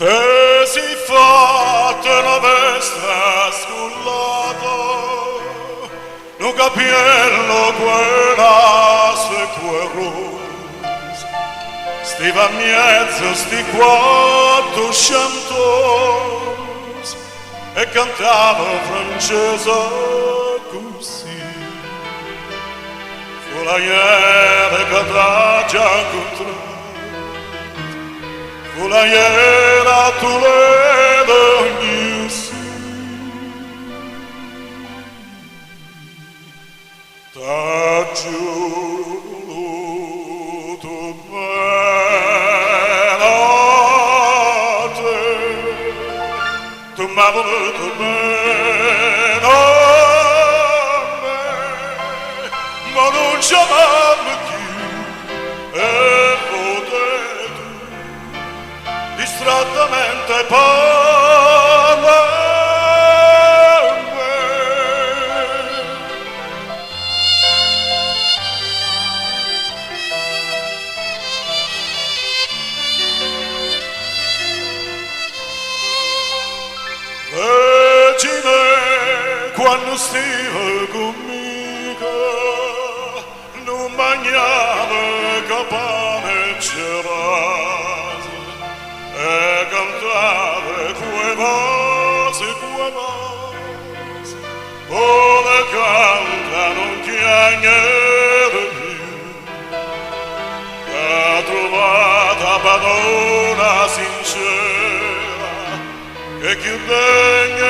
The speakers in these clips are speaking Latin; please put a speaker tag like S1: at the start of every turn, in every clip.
S1: Te si fatta vestra scullata, no capiello quella se querus. Stiva mezzo sti quattro chantos, e cantava francese così. Fu la iere cadragia incontrata, fu la out the weather you see that you. Marvelous man, oh man, Manuja. quando stiva conmigo non mangiava capane cerase e cantava quei vasi quei vasi come canta non chiagnere più. Ha trovata padrona sincera che chiudegna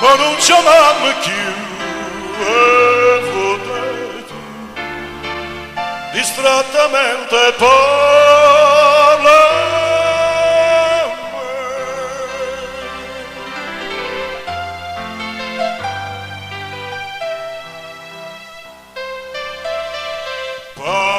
S1: Ma Părunciomană chiuvetu Distrattamente parla Parla